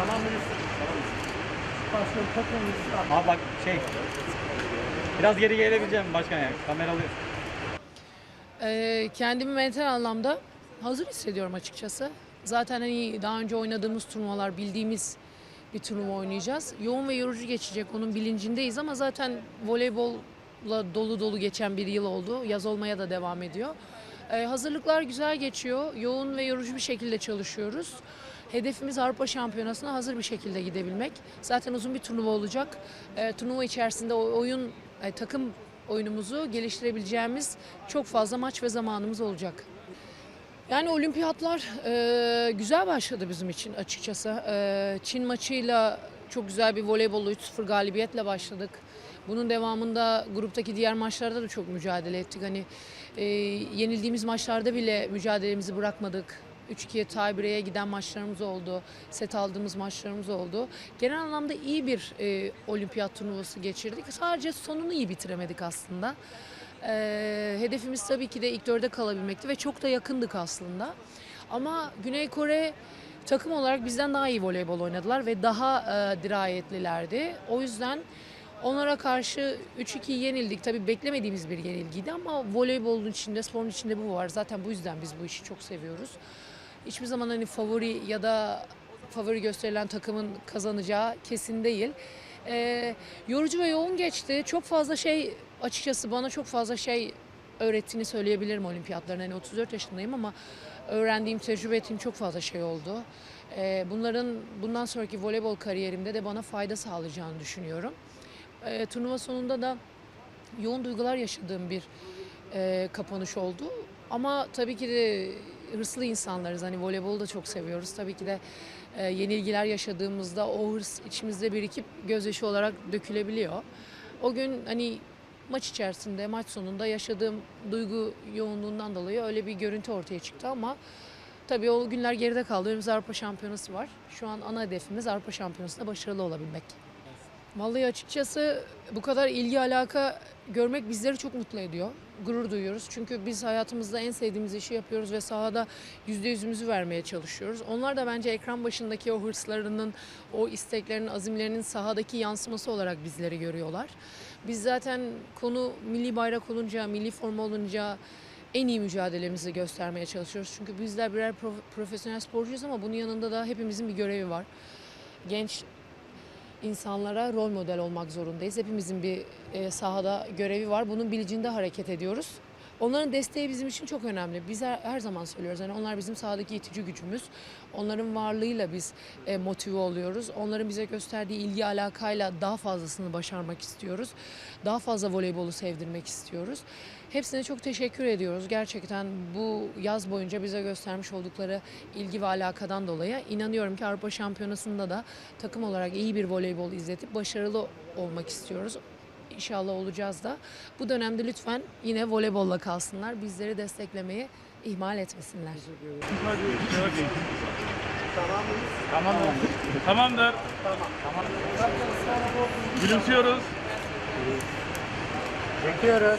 Tamam mıyız? Başkanım bak şey. Biraz geri gelebileceğim başkan ya. Kamera alıyor. Ee, kendimi mental anlamda hazır hissediyorum açıkçası. Zaten hani daha önce oynadığımız turnuvalar, bildiğimiz bir turnuva oynayacağız. Yoğun ve yorucu geçecek, onun bilincindeyiz ama zaten voleybolla dolu dolu geçen bir yıl oldu. Yaz olmaya da devam ediyor. Ee, hazırlıklar güzel geçiyor. Yoğun ve yorucu bir şekilde çalışıyoruz. Hedefimiz Avrupa Şampiyonası'na hazır bir şekilde gidebilmek. Zaten uzun bir turnuva olacak. Ee, turnuva içerisinde oyun, e, takım oyunumuzu geliştirebileceğimiz çok fazla maç ve zamanımız olacak. Yani olimpiyatlar e, güzel başladı bizim için açıkçası. E, Çin maçıyla çok güzel bir voleybolla 3-0 galibiyetle başladık. Bunun devamında gruptaki diğer maçlarda da çok mücadele ettik. Hani e, yenildiğimiz maçlarda bile mücadelemizi bırakmadık. 3-2'ye tie giden maçlarımız oldu. Set aldığımız maçlarımız oldu. Genel anlamda iyi bir e, olimpiyat turnuvası geçirdik. Sadece sonunu iyi bitiremedik aslında. Ee, hedefimiz tabii ki de ilk dörde kalabilmekti ve çok da yakındık aslında. Ama Güney Kore takım olarak bizden daha iyi voleybol oynadılar ve daha e, dirayetlilerdi. O yüzden onlara karşı 3-2 yenildik. Tabii beklemediğimiz bir yenilgiydi ama voleybolun içinde, sporun içinde bu var. Zaten bu yüzden biz bu işi çok seviyoruz. Hiçbir zaman hani favori ya da favori gösterilen takımın kazanacağı kesin değil. Ee, yorucu ve yoğun geçti. Çok fazla şey açıkçası bana çok fazla şey öğrettiğini söyleyebilirim olimpiyatların. Hani 34 yaşındayım ama öğrendiğim, tecrübe ettiğim çok fazla şey oldu. Ee, bunların bundan sonraki voleybol kariyerimde de bana fayda sağlayacağını düşünüyorum. Ee, turnuva sonunda da yoğun duygular yaşadığım bir e, kapanış oldu. Ama tabii ki de hırslı insanlarız. Hani voleybolu da çok seviyoruz. Tabii ki de e, yenilgiler yaşadığımızda o hırs içimizde birikip gözyaşı olarak dökülebiliyor. O gün hani maç içerisinde, maç sonunda yaşadığım duygu yoğunluğundan dolayı öyle bir görüntü ortaya çıktı ama tabii o günler geride kaldı. Önümüzde Avrupa Şampiyonası var. Şu an ana hedefimiz Avrupa Şampiyonası'nda başarılı olabilmek. Vallahi açıkçası bu kadar ilgi alaka görmek bizleri çok mutlu ediyor. Gurur duyuyoruz. Çünkü biz hayatımızda en sevdiğimiz işi yapıyoruz ve sahada yüzde yüzümüzü vermeye çalışıyoruz. Onlar da bence ekran başındaki o hırslarının, o isteklerinin, azimlerinin sahadaki yansıması olarak bizleri görüyorlar. Biz zaten konu milli bayrak olunca, milli forma olunca en iyi mücadelemizi göstermeye çalışıyoruz. Çünkü bizler birer prof- profesyonel sporcuyuz ama bunun yanında da hepimizin bir görevi var. Genç insanlara rol model olmak zorundayız. Hepimizin bir e, sahada görevi var. Bunun bilincinde hareket ediyoruz. Onların desteği bizim için çok önemli. Biz her, her zaman söylüyoruz. Yani onlar bizim sahadaki itici gücümüz. Onların varlığıyla biz e, motive oluyoruz. Onların bize gösterdiği ilgi alakayla daha fazlasını başarmak istiyoruz. Daha fazla voleybolu sevdirmek istiyoruz. Hepsine çok teşekkür ediyoruz. Gerçekten bu yaz boyunca bize göstermiş oldukları ilgi ve alakadan dolayı inanıyorum ki Avrupa Şampiyonası'nda da takım olarak iyi bir voleybol izletip başarılı olmak istiyoruz. İnşallah olacağız da. Bu dönemde lütfen yine voleybolla kalsınlar. Bizleri desteklemeyi ihmal etmesinler. Tamamdır. Tamamdır. Gülümsüyoruz. Bekliyoruz.